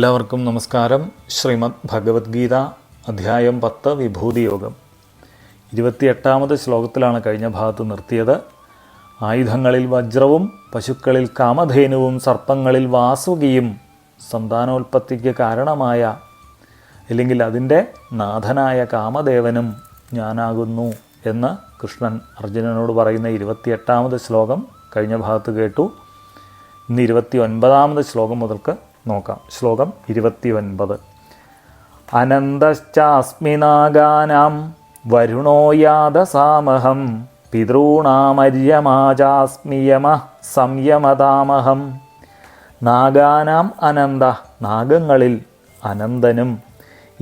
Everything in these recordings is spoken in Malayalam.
എല്ലാവർക്കും നമസ്കാരം. ശ്രീമദ് ഭഗവത്ഗീത അധ്യായം പത്ത് വിഭൂതിയോഗം. ഇരുപത്തിയെട്ടാമത് ശ്ലോകത്തിലാണ് കഴിഞ്ഞ ഭാഗത്ത് നിർത്തിയത്. ആയുധങ്ങളിൽ വജ്രവും പശുക്കളിൽ കാമധേനുവും സർപ്പങ്ങളിൽ വാസുകിയും സന്താനോൽപ്പത്തിക്ക് കാരണമായ അല്ലെങ്കിൽ അതിന്റെ നാഥനായ കാമദേവനും ഞാനാകുന്നു എന്ന് കൃഷ്ണൻ അർജുനനോട് പറയുന്ന ഇരുപത്തിയെട്ടാമത് ശ്ലോകം കഴിഞ്ഞ ഭാഗത്ത് കേട്ടു. ഇന്ന് ഇരുപത്തി ഒൻപതാമത് ശ്ലോകം മുതൽക്ക് നോക്കാം. ശ്ലോകം ഇരുപത്തി ഒൻപത് അനന്തശ്ചാസ്മിനാഗാനാം വരുണോ യാതസാമഹം പിതൃണാമര്യമാചാസ്മിയമ സംയമതാമഹം. നാഗാനാം അനന്ത നാഗങ്ങളിൽ അനന്തനും.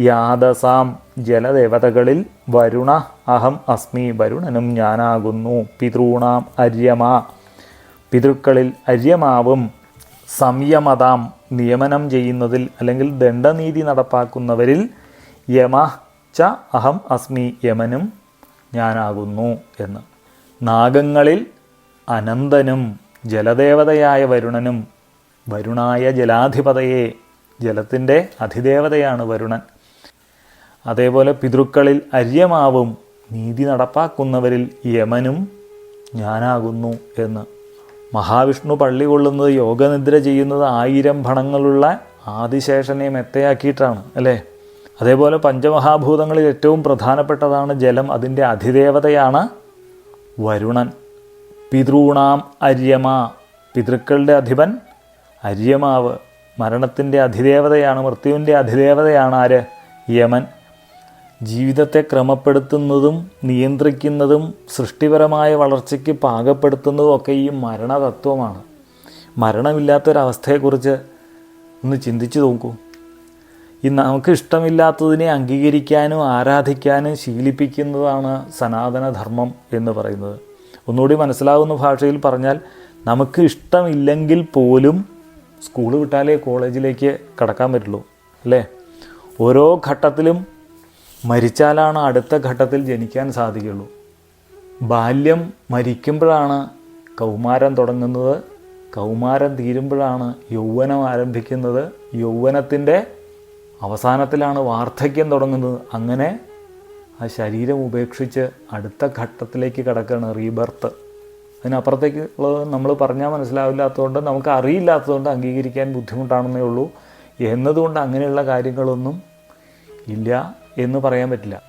യാദസാം ജലദേവതകളിൽ വരുണ അഹം അസ്മി വരുണനും ഞാനാകുന്നു. പിതൃണാം അര്യമ പിതൃക്കളിൽ അര്യമാവും. സംയമതാം നിയമനം ചെയ്യുന്നതിൽ അല്ലെങ്കിൽ ദണ്ഡനീതി നടപ്പാക്കുന്നവരിൽ യമ ച അഹം അസ്മി യമനും ഞാനാകുന്നു എന്ന്. നാഗങ്ങളിൽ അനന്തനും ജലദേവതയായ വരുണനും വരുണായ ജലാധിപതയെ ജലത്തിന്റെ അധിദേവതയാണ് വരുണൻ. അതേപോലെ പിതൃക്കളിൽ അര്യമാവും നീതി നടപ്പാക്കുന്നവരിൽ യമനും ഞാനാകുന്നു എന്ന്. മഹാവിഷ്ണു പള്ളി കൊള്ളുന്നത് യോഗനിദ്ര ചെയ്യുന്നത് ആയിരം ഭണങ്ങളുള്ള ആദിശേഷനെ മെത്തയാക്കിയിട്ടാണ് അല്ലേ? അതേപോലെ പഞ്ചമഹാഭൂതങ്ങളിൽ ഏറ്റവും പ്രധാനപ്പെട്ടതാണ് ജലം അതിന്റെ അധിദേവതയാണ് വരുണൻ. പിതൃണാം അര്യമ. പിതൃക്കളുടെ അധിപൻ അര്യമാവ്. മരണത്തിന്റെ അധിദേവതയാണ് മൃത്യുവിന്റെ അധിദേവതയാണ് ആര്? യമൻ. ജീവിതത്തെ ക്രമപ്പെടുത്തുന്നതും നിയന്ത്രിക്കുന്നതും സൃഷ്ടിപരമായ വളർച്ചയ്ക്ക് പാകപ്പെടുത്തുന്നതും ഒക്കെ ഈ മരണതത്വമാണ്. മരണമില്ലാത്തൊരവസ്ഥയെക്കുറിച്ച് ഒന്ന് ചിന്തിച്ചു നോക്കൂ. ഈ നമുക്ക് ഇഷ്ടമില്ലാത്തതിനെ അംഗീകരിക്കാനും ആരാധിക്കാനും ശീലിപ്പിക്കുന്നതാണ് സനാതനധർമ്മം എന്ന് പറയുന്നത്. ഒന്നുകൂടി മനസ്സിലാവുന്ന ഭാഷയിൽ പറഞ്ഞാൽ നമുക്ക് ഇഷ്ടമില്ലെങ്കിൽ പോലും സ്കൂൾ വിട്ടാലേ കോളേജിലേക്ക് കടക്കാൻ പറ്റുള്ളൂ അല്ലേ? ഓരോ ഘട്ടത്തിലും മരിച്ചാലാണ് അടുത്ത ഘട്ടത്തിൽ ജനിക്കാൻ സാധിക്കുള്ളൂ. ബാല്യം മരിക്കുമ്പോഴാണ് കൗമാരം തുടങ്ങുന്നത്. കൗമാരം തീരുമ്പോഴാണ് യൗവനം ആരംഭിക്കുന്നത്. യൗവനത്തിന്റെ അവസാനത്തിലാണ് വാർദ്ധക്യം തുടങ്ങുന്നത്. അങ്ങനെ ആ ശരീരം ഉപേക്ഷിച്ച് അടുത്ത ഘട്ടത്തിലേക്ക് കിടക്കുകയാണ് റീബർത്ത്. അതിനപ്പുറത്തേക്ക് ഉള്ളത് നമ്മൾ പറഞ്ഞാൽ മനസ്സിലാവില്ലാത്തതുകൊണ്ട് നമുക്ക് അറിയില്ലാത്തതുകൊണ്ട് അംഗീകരിക്കാൻ ബുദ്ധിമുട്ടാണെന്നേ ഉള്ളൂ. എന്നതുകൊണ്ട് അങ്ങനെയുള്ള കാര്യങ്ങളൊന്നും ഇല്ല. എന്ന് പറയാൻ പറ്റില്ല.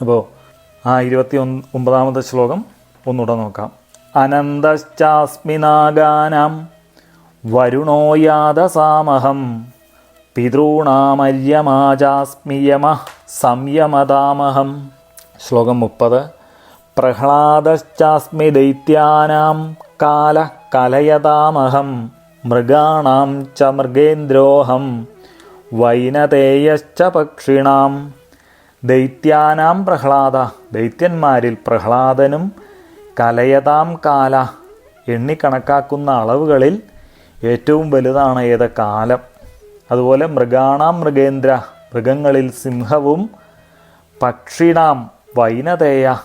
അപ്പോൾ ആ ഇരുപത്തി ഒന്ന് ഒമ്പതാമത്തെ ശ്ലോകം ഒന്നുകൂടെ നോക്കാം. അനന്തശ്ചാസ്മിനാഗാനാം വരുണോ യാദസാമഹം. പിതॄണാമര്യമാജാസ്മിയമ സംയമതാമഹം. ശ്ലോകം മുപ്പത്. പ്രഹ്ലാദശ്ചാസ്മി ദൈത്യാനാം കാല കലയതാമഹം. മൃഗാണാം ച മൃഗേന്ദ്രോഹം. വൈനതേയശ്ച പക്ഷിണാം ദൈത്യാനാം പ്രഹ്ലാദ ദൈത്യന്മാരിൽ പ്രഹ്ലാദനും കലയതാം കാല എണ്ണിക്കണക്കാക്കുന്ന അളവുകളിൽ ഏറ്റവും വലുതാണ് ഏത് കാലം. അതുപോലെ മൃഗാണാം മൃഗേന്ദ്ര മൃഗങ്ങളിൽ സിംഹവും പക്ഷിണാം വൈനതേയ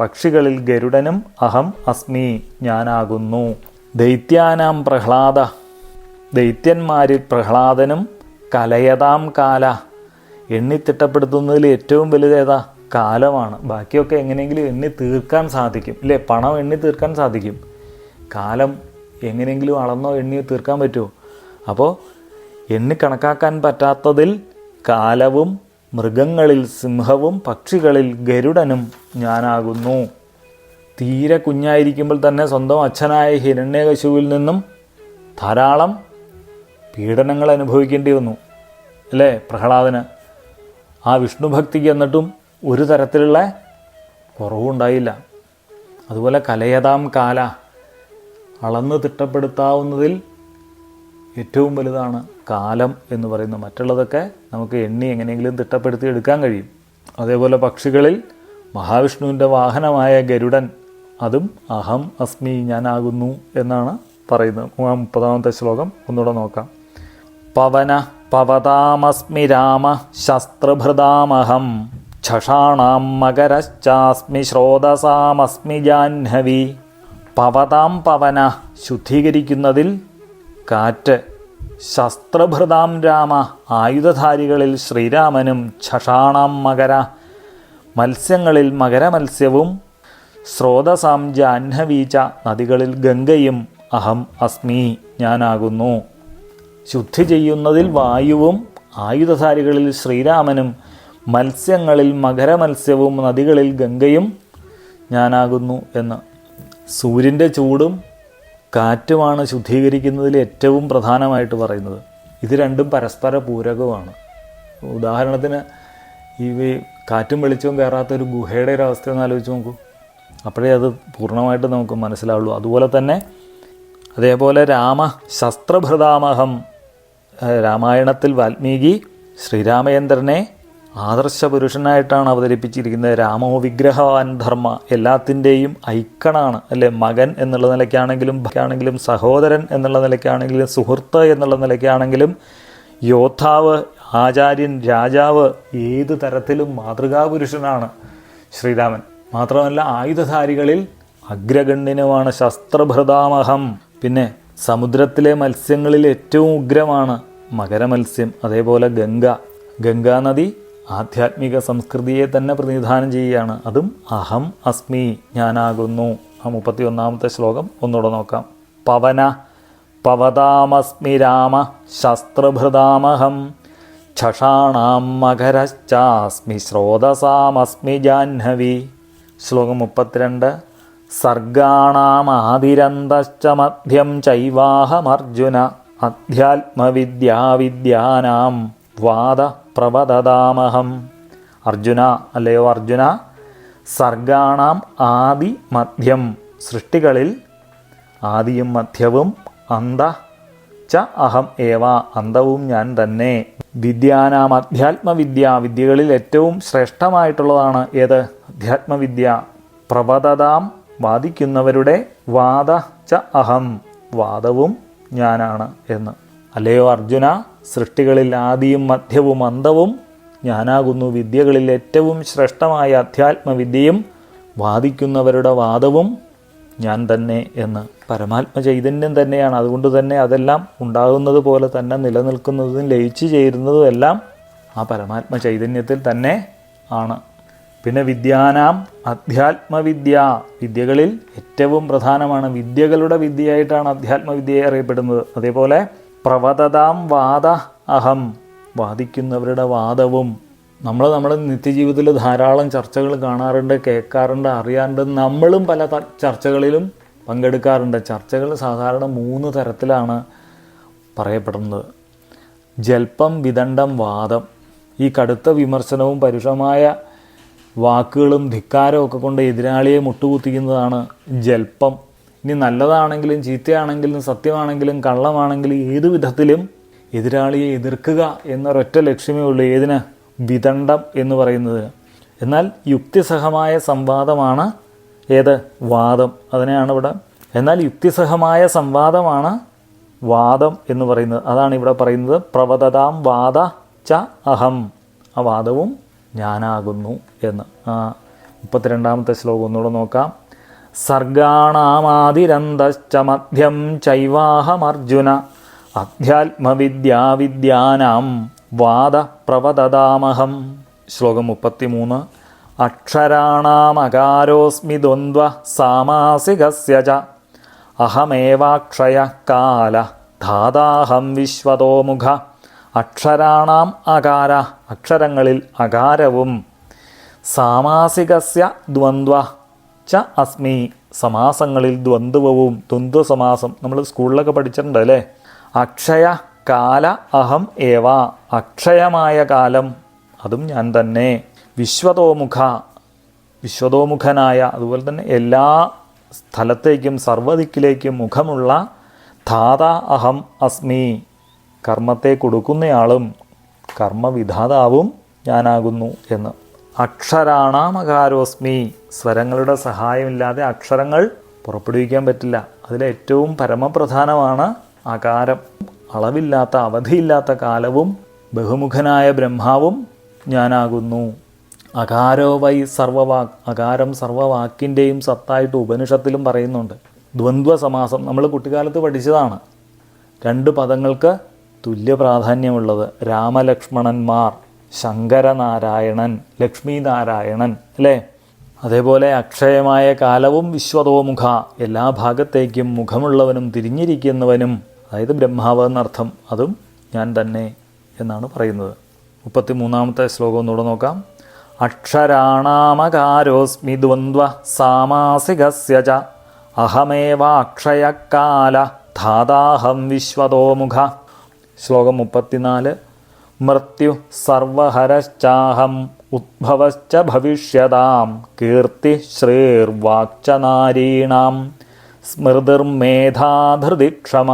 പക്ഷികളിൽ ഗരുഡനും അഹം അസ്മി ഞാനാകുന്നു. ദൈത്യാനാം പ്രഹ്ലാദ ദൈത്യന്മാരിൽ പ്രഹ്ലാദനും കലയതാം കാല എണ്ണിത്തിട്ടപ്പെടുത്തുന്നതിൽ ഏറ്റവും വലുത് ഏതാ? കാലമാണ്. ബാക്കിയൊക്കെ എങ്ങനെയെങ്കിലും എണ്ണി തീർക്കാൻ സാധിക്കും. ഇല്ലേ? പണം എണ്ണി തീർക്കാൻ സാധിക്കും. കാലം എങ്ങനെയെങ്കിലും അളന്നോ എണ്ണിയോ തീർക്കാൻ പറ്റുമോ? അപ്പോൾ എണ്ണി കണക്കാക്കാൻ പറ്റാത്തതിൽ കാലവും മൃഗങ്ങളിൽ സിംഹവും പക്ഷികളിൽ ഗരുഡനും ഞാനാകുന്നു. തീരെ കുഞ്ഞായിരിക്കുമ്പോൾ തന്നെ സ്വന്തം അച്ഛനായ ഹിരണ്യകശുവിൽ നിന്നും ധാരാളം പീഡനങ്ങൾ അനുഭവിക്കേണ്ടി വന്നു. അല്ലേ? പ്രഹ്ലാദന്. ആ വിഷ്ണു വിഷ്ണുഭക്തിക്ക് എന്നിട്ടും ഒരു തരത്തിലുള്ള കുറവുണ്ടായില്ല. അതുപോലെ കലയതാം കാല അളന്ന് തിട്ടപ്പെടുത്താവുന്നതിൽ ഏറ്റവും വലുതാണ് കാലം എന്ന് പറയുന്നത്. മറ്റുള്ളതൊക്കെ നമുക്ക് എണ്ണി എങ്ങനെയെങ്കിലും തിട്ടപ്പെടുത്തി എടുക്കാൻ കഴിയും. അതേപോലെ പക്ഷികളിൽ മഹാവിഷ്ണുവിന്റെ വാഹനമായ ഗരുഡൻ അതും അഹം അസ്മി ഞാനാകുന്നു എന്നാണ് പറയുന്നത്. മുപ്പതാമത്തെ ശ്ലോകം. ഒന്നുകൂടെ നോക്കാം. പവന പവതാമസ്മി രാമ ശസ്ത്രഭൃതാമഹം ഛഷാണാം മകരശ്ചാസ്മി ശ്രോതസാമസ്മി ജാഹ്നവി. പവതാം പവന ശുദ്ധീകരിക്കുന്നതിൽ കാറ്റ് ശസ്ത്രഭൃതാം രാമ ആയുധധാരികളിൽ ശ്രീരാമനും ഛഷാണാം മകര മത്സ്യങ്ങളിൽ മകരമത്സ്യവും സ്രോതസാം ജാഹ്നവീച്ച നദികളിൽ ഗംഗയും അഹം അസ്മി ഞാനാകുന്നു. ശുദ്ധി ചെയ്യുന്നതിൽ വായുവും ആയുധധാരികളിൽ ശ്രീരാമനും മത്സ്യങ്ങളിൽ മകരമത്സ്യവും നദികളിൽ ഗംഗയും ഞാനാകുന്നു എന്ന്. സൂര്യന്റെ ചൂടും കാറ്റുമാണ് ശുദ്ധീകരിക്കുന്നതിൽ ഏറ്റവും പ്രധാനമായിട്ട് പറയുന്നത്. ഇത് രണ്ടും പരസ്പര പൂരകമാണ്. ഉദാഹരണത്തിന് ഈ കാറ്റും വെളിച്ചവും കയറാത്ത ഒരു ഗുഹയുടെ ഒരു അവസ്ഥ ഒന്ന് ആലോചിച്ച് നോക്കൂ. അപ്പോഴേ അത് പൂർണമായിട്ട് നമുക്ക് മനസ്സിലാവുള്ളൂ. അതുപോലെ തന്നെ അതേപോലെ രാമ ശസ്ത്രഭൃതാമഹം രാമായണത്തിൽ വാൽമീകി ശ്രീരാമചന്ദ്രനെ ആദർശ പുരുഷനായിട്ടാണ് അവതരിപ്പിച്ചിരിക്കുന്നത്. രാമോ വിഗ്രഹവാൻ ധർമ്മ എല്ലാത്തിന്റെയും ഐക്കണാണ് അല്ലെ? മകൻ എന്നുള്ള നിലയ്ക്കാണെങ്കിലും ആണെങ്കിലും സഹോദരൻ എന്നുള്ള നിലയ്ക്കാണെങ്കിലും സുഹൃത്ത് എന്നുള്ള നിലയ്ക്കാണെങ്കിലും യോദ്ധാവ് ആചാര്യൻ രാജാവ് ഏത് തരത്തിലും മാതൃകാപുരുഷനാണ് ശ്രീരാമൻ. മാത്രമല്ല ആയുധധാരികളിൽ അഗ്രഗണ്യനുമാണ് ശസ്ത്രഭൃതാമഹം. പിന്നെ സമുദ്രത്തിലെ മത്സ്യങ്ങളിൽ ഏറ്റവും ഉഗ്രമാണ് മകരമത്സ്യം അതേപോലെ ഗംഗ. ഗംഗാനദി ആധ്യാത്മിക സംസ്കൃതിയെ തന്നെ പ്രതിനിധാനം ചെയ്യുകയാണ്. അതും അഹം അസ്മി ഞാനാകുന്നു. ആ മുപ്പത്തി ഒന്നാമത്തെ ശ്ലോകം ഒന്നുകൂടെ നോക്കാം. പവന പവതാമസ്മി രാമ ശസ്ത്രഭൃതാമഹം ക്ഷഷാണാം മകരശ്ചാസ്മി ശ്രോതസാമസ്മി ജാഹ്നവി. ശ്ലോകം മുപ്പത്തിരണ്ട് സർഗാണാമാതിരന്തശ്ച മധ്യം ചൈവാഹമർജുന. അധ്യാത്മവിദ്യാവിദ്യാനാം വാദ പ്രവദതാമഹം അർജുന അല്ലയോ അർജുന സർഗാണാം ആദി മധ്യം സൃഷ്ടികളിൽ ആദിയും മധ്യവും അന്ത ച അഹം ഏവ അന്തവും ഞാൻ തന്നെ. വിദ്യാനാം അധ്യാത്മവിദ്യ വിദ്യകളിൽ ഏറ്റവും ശ്രേഷ്ഠമായിട്ടുള്ളതാണ് ഏത്? അധ്യാത്മവിദ്യ. പ്രവദതാം വാദിക്കുന്നവരുടെ വാദ ച അഹം വാദവും ഞാനാണ് എന്ന്. അല്ലയോ അർജുന സൃഷ്ടികളിൽ ആദിയും മധ്യവും അന്തവും ഞാനാകുന്നു വിദ്യകളിൽ ഏറ്റവും ശ്രേഷ്ഠമായ അധ്യാത്മവിദ്യയും വാദിക്കുന്നവരുടെ വാദവും ഞാൻ തന്നെ എന്ന്. പരമാത്മ ചൈതന്യം തന്നെയാണ്. അതുകൊണ്ട് തന്നെ അതെല്ലാം ഉണ്ടാകുന്നത് പോലെ തന്നെ നിലനിൽക്കുന്നതും ലയിച്ചു ചേരുന്നതും എല്ലാം ആ പരമാത്മ ചൈതന്യത്തിൽ തന്നെ ആണ്. പിന്നെ വിദ്യാനാം അധ്യാത്മവിദ്യ. വിദ്യകളിൽ ഏറ്റവും പ്രധാനമാണ് വിദ്യകളുടെ വിദ്യയായിട്ടാണ് അധ്യാത്മവിദ്യയെ അറിയപ്പെടുന്നത്. അതേപോലെ പ്രവതതാം വാദ അഹം വാദിക്കുന്നവരുടെ വാദവും. നമ്മൾ നമ്മുടെ നിത്യജീവിതത്തിൽ ധാരാളം ചർച്ചകൾ കാണാറുണ്ട് കേൾക്കാറുണ്ട് അറിയാറുണ്ട്. നമ്മളും പല ചർച്ചകളിലും പങ്കെടുക്കാറുണ്ട്. ചർച്ചകൾ സാധാരണ മൂന്ന് തരത്തിലാണ് പറയപ്പെടുന്നത്. ജൽപ്പം വിദണ്ഡം വാദം. ഈ കടുത്ത വിമർശനവും പരുഷമായ വാക്കുകളും ധിക്കാരവും ഒക്കെ കൊണ്ട് എതിരാളിയെ മുട്ടുകുത്തിക്കുന്നതാണ് ജൽപ്പം. ഇനി നല്ലതാണെങ്കിലും ചീത്തയാണെങ്കിലും സത്യമാണെങ്കിലും കള്ളമാണെങ്കിലും ഏതു വിധത്തിലും എതിരാളിയെ എതിർക്കുക എന്നൊരൊറ്റ ലക്ഷ്യമേ ഉള്ളൂ. ഏതിന്? വിദണ്ഡം എന്ന് പറയുന്നത്. എന്നാൽ യുക്തിസഹമായ സംവാദമാണ് ഏത്? വാദം അതിനെയാണ് ഇവിടെ. എന്നാൽ യുക്തിസഹമായ സംവാദമാണ് വാദം എന്ന് പറയുന്നത്. അതാണ് ഇവിടെ പറയുന്നത്. പ്രവതതാം വാദ ച അഹം. ആ വാദവും ഞാനാകുന്നു എന്ന്. ആ മുപ്പത്തിരണ്ടാമത്തെ ശ്ലോകം ഒന്നുകൂടെ നോക്കാം. സർഗാണാമാതിരന്തശ്ച മധ്യം ചൈവാഹമർജുന. അധ്യാത്മവിദ്യാവിദ്യാനാം വാദ പ്രവദതാമഹം ശ്ലോകം മുപ്പത്തിമൂന്ന്. അക്ഷരാണാമകാരോസ്മി ദ്വന്ദ്വ സാമാസികസ്യ ച. അഹമേവാക്ഷയ കാല ധാതാഹം വിശ്വതോമുഖ. അക്ഷരാണാം അകാര അക്ഷരങ്ങളിൽ അകാരവും. സാമാസികസ്യ ദ്വന്ദ്വ ച അസ്മി സമാസങ്ങളിൽ ദ്വന്ദ്വവും ദ്വന്ദ്വ സമാസം നമ്മൾ സ്കൂളിലൊക്കെ പഠിച്ചിട്ടുണ്ട് അല്ലേ അക്ഷയ കാല അഹം ഏവ. അക്ഷയമായ കാലം അതും ഞാൻ തന്നെ. വിശ്വതോമുഖ വിശ്വതോമുഖനായ അതുപോലെ തന്നെ എല്ലാ സ്ഥലത്തേക്കും സർവദിക്കിലേക്കും മുഖമുള്ള ധാത അഹം അസ്മി. കർമ്മത്തെ കൊടുക്കുന്നയാളും കർമ്മവിധാതാവും ഞാനാകുന്നു എന്ന്. അക്ഷരാണാമകാരോസ്മി. സ്വരങ്ങളുടെ സഹായമില്ലാതെ അക്ഷരങ്ങൾ പുറപ്പെടുവിക്കാൻ പറ്റില്ല. അതിലേറ്റവും പരമപ്രധാനമാണ് അകാരം അളവില്ലാത്ത അവധിയില്ലാത്ത കാലവും ബഹുമുഖനായ ബ്രഹ്മാവും ഞാനാകുന്നു. അകാരോ വൈ സർവവാക് അകാരം സർവവാക്കിന്റെയും സത്തായിട്ട് ഉപനിഷത്തിലും പറയുന്നുണ്ട്. ദ്വന്ദ്വ സമാസം നമ്മൾ കുട്ടിക്കാലത്ത് പഠിച്ചതാണ്. രണ്ട് പദങ്ങൾക്ക് തുല്യ പ്രാധാന്യമുള്ളത് രാമലക്ഷ്മണന്മാർ ശങ്കരനാരായണൻ ലക്ഷ്മീനാരായണൻ അല്ലേ? അതേപോലെ അക്ഷയമായ കാലവും വിശ്വതോമുഖ എല്ലാ ഭാഗത്തേക്കും മുഖമുള്ളവനും തിരിഞ്ഞിരിക്കുന്നവനും അതായത് ബ്രഹ്മാവ് എന്നർത്ഥം അതും ഞാൻ തന്നെ എന്നാണ് പറയുന്നത്. മുപ്പത്തി മൂന്നാമത്തെ ശ്ലോകം ഒന്നുകൂടെ നോക്കാം. അക്ഷരാണാമകാരോസ്മി ദ്വന്ദ്വ സാമാസികസ്യ ച. അഹമേവാക്ഷയക്കാല ധാതാഹം വിശ്വതോമുഖ. ശ്ലോകം മുപ്പത്തിനാല്. മൃത്യു സർവഹരശ്ചാഹം ഉദ്ഭവശ്ച ഭവിഷ്യതാം കീർത്തി ശ്രീർവാക്ച നാരീണാം സ്മൃതിർമേധാധൃതി ക്ഷമ.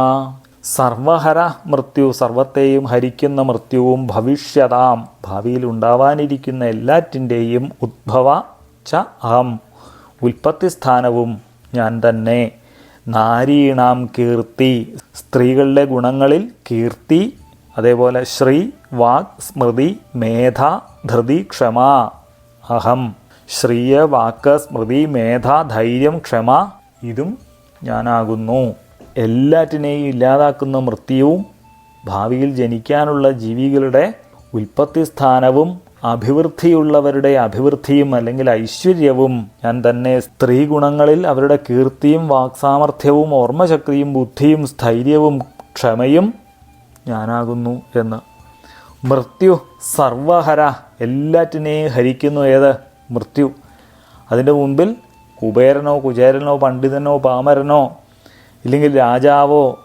സർവഹര മൃത്യു സർവത്തെയും ഹരിക്കുന്ന മൃത്യുവും ഭവിഷ്യതാം ഭാവിയിൽ ഉണ്ടാവാനിരിക്കുന്ന എല്ലാറ്റിന്റെയും ഉദ്ഭവ ച അഹം. ഉൽപ്പത്തി സ്ഥാനവും ഞാൻ തന്നെ. നാരീണാം കീർത്തി സ്ത്രീകളുടെ ഗുണങ്ങളിൽ കീർത്തി അതേപോലെ ശ്രീ വാക് സ്മൃതി മേധ ധൃതി ക്ഷമ അഹം. ശ്രീയ വാക്ക് സ്മൃതി മേധ ധൈര്യം ക്ഷമ ഇതും ഞാനാകുന്നു. എല്ലാറ്റിനെയും ഇല്ലാതാക്കുന്ന മൃത്യുവും ഭാവിയിൽ ജനിക്കാനുള്ള ജീവികളുടെ ഉൽപ്പത്തി സ്ഥാനവും അഭിവൃദ്ധിയുള്ളവരുടെ അഭിവൃദ്ധിയും അല്ലെങ്കിൽ ഐശ്വര്യവും ഞാൻ തന്നെ സ്ത്രീ ഗുണങ്ങളിൽ അവരുടെ കീർത്തിയും വാക്സാമർഥ്യവും ഓർമ്മശക്തിയും ബുദ്ധിയും സ്ഥൈര്യവും ക്ഷമയും ഞാനാകുന്നു എന്ന്. മൃത്യു സർവഹര എല്ലാറ്റിനെയും ഹരിക്കുന്നു ഏത്? മൃത്യു. അതിന്റെ മുമ്പിൽ കുബേരനോ കുചേരനോ പണ്ഡിതനോ പാമരനോ ഇല്ലെങ്കിൽ രാജാവോ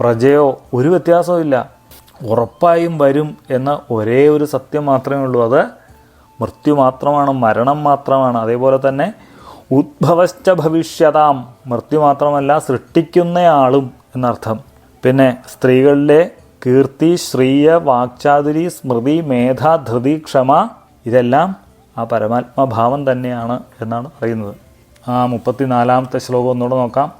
പ്രജയോ ഒരു വ്യത്യാസവും ഉറപ്പായും വരും എന്ന ഒരേ ഒരു സത്യം മാത്രമേ ഉള്ളൂ. അത് മൃത്യു മാത്രമാണ് മരണം മാത്രമാണ്. അതേപോലെ തന്നെ ഉദ്ഭവശ്ച ഭവിഷ്യതാം. മൃത്യു മാത്രമല്ല സൃഷ്ടിക്കുന്നയാളും എന്നർത്ഥം. പിന്നെ സ്ത്രീകളിലെ കീർത്തി ശ്രീയ വാക്ചാതുരി സ്മൃതി മേധ ധൃതി ക്ഷമ ഇതെല്ലാം ആ പരമാത്മഭാവം തന്നെയാണ് എന്നാണ് അറിയുന്നത്. ആ മുപ്പത്തിനാലാമത്തെ ശ്ലോകം ഒന്നുകൂടെ നോക്കാം.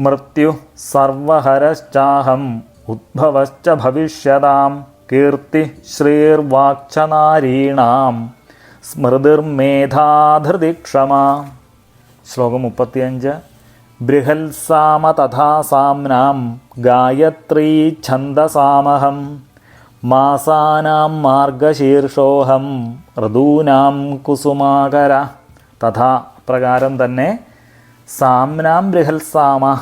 മൃത്യു സർവഹരശ്ചാഹം. ഉദ്ഭവശ്ച ഭവിഷ്യതാം കീർത്തി ശ്രീർവാക്ച നാരീണാം സ്മൃതിർമേധാധൃതി ക്ഷമ ശ്ലോകം മുപ്പത്തിയഞ്ച്. ബൃഹൽസാമ തഥാ സാംനാം ഗായത്രീ ഛന്ദസാമഹം. മാസാനാം മാർഗശീർഷോഹം ഋതൂനാം കുസുമാകര. തഥാ പ്രകാരം തന്നെ സാംനാം ബൃഹൽസാമ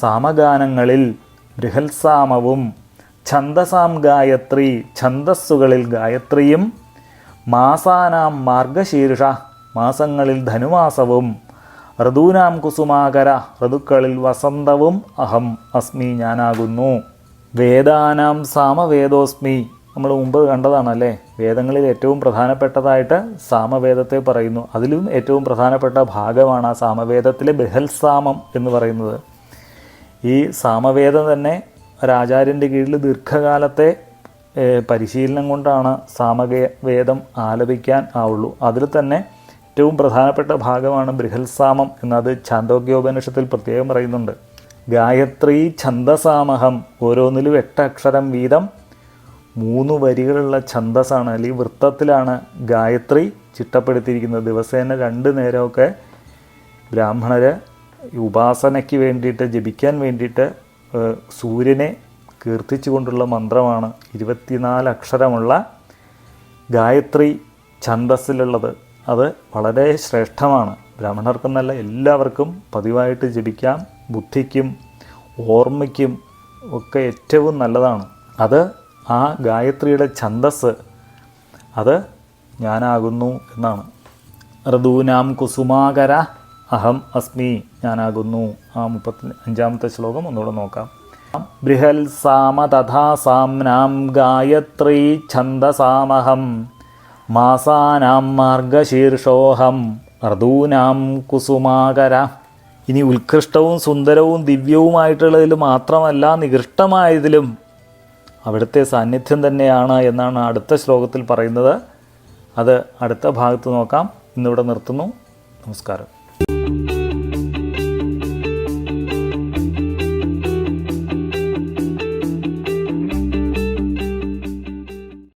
സാമഗാനങ്ങളിൽ ബൃഹത്സാമവും ഛന്ദസാം ഗായത്രി ഛന്ദസ്സുകളിൽ ഗായത്രിയും മാസാനാം മാർഗശീർഷ മാസങ്ങളിൽ ധനുമാസവും ഋതൂനാം കുസുമാകര ഋതുക്കളിൽ വസന്തവും അഹം അസ്മി ഞാനാകുന്നു. വേദാനാം സാമവേദോസ്മി നമ്മൾ മുമ്പ് കണ്ടതാണല്ലേ? വേദങ്ങളിൽ ഏറ്റവും പ്രധാനപ്പെട്ടതായിട്ട് സാമവേദത്തെ പറയുന്നു. അതിലും ഏറ്റവും പ്രധാനപ്പെട്ട ഭാഗമാണ് ആ സാമവേദത്തിലെ ബൃഹത്സാമം എന്ന് പറയുന്നത്. ഈ സാമവേദം തന്നെ ഒരാചാര്യന്റെ കീഴിൽ ദീർഘകാലത്തെ പരിശീലനം കൊണ്ടാണ് സാമവേ വേദം ആലപിക്കാൻ ആവുള്ളൂ. അതിൽ തന്നെ ഏറ്റവും പ്രധാനപ്പെട്ട ഭാഗമാണ് ബൃഹത്സാമം എന്നത് ഛാന്തോഗ്യോപനിഷത്തിൽ പ്രത്യേകം പറയുന്നുണ്ട്. ഗായത്രി ഛന്ദസാമഹം ഓരോന്നിലും എട്ട് അക്ഷരം വീതം മൂന്ന് വരികളുള്ള ഛന്ദസ്സാണ് അല്ലെങ്കിൽ വൃത്തത്തിലാണ് ഗായത്രി ചിട്ടപ്പെടുത്തിയിരിക്കുന്നത്. ദിവസേന രണ്ട് നേരമൊക്കെ ബ്രാഹ്മണർ ഉപാസനയ്ക്ക് വേണ്ടിയിട്ട് ജപിക്കാൻ വേണ്ടിയിട്ട് സൂര്യനെ കീർത്തിച്ചുകൊണ്ടുള്ള മന്ത്രമാണ് ഇരുപത്തിനാല് അക്ഷരമുള്ള ഗായത്രി ഛന്ദസ്സിലുള്ളത്. അത് വളരെ ശ്രേഷ്ഠമാണ്. ബ്രാഹ്മണർക്കെന്നല്ല എല്ലാവർക്കും പതിവായിട്ട് ജപിക്കാം ബുദ്ധിക്കും ഓർമ്മയ്ക്കും ഒക്കെ ഏറ്റവും നല്ലതാണ്. അത് ആ ഗായത്രിയുടെ ഛന്ദസ് അത് ഞാനാകുന്നു എന്നാണ്. ഋതൂനാം കുസുമാകര അഹം അസ്മി ഞാനാകുന്നു. ആ മുപ്പത്തി അഞ്ചാമത്തെ ശ്ലോകം ഒന്നുകൂടെ നോക്കാം. ബൃഹൽ സാമ തഥാ സാംനാം ഗായത്രീ ഛന്ദസാമഹം. മാസാനാം മാർഗശീർഷോഹം. ഋതൂനാം കുസുമാകര. ഇനി ഉത്കൃഷ്ടവും സുന്ദരവും ദിവ്യവുമായിട്ടുള്ളതിൽ മാത്രമല്ല നികൃഷ്ടമായതിലും അവിടുത്തെ സാന്നിധ്യം തന്നെയാണ് എന്നാണ് അടുത്ത ശ്ലോകത്തിൽ പറയുന്നത്. അത് അടുത്ത ഭാഗത്ത് നോക്കാം. ഇന്നിവിടെ നിർത്തുന്നു. നമസ്കാരം.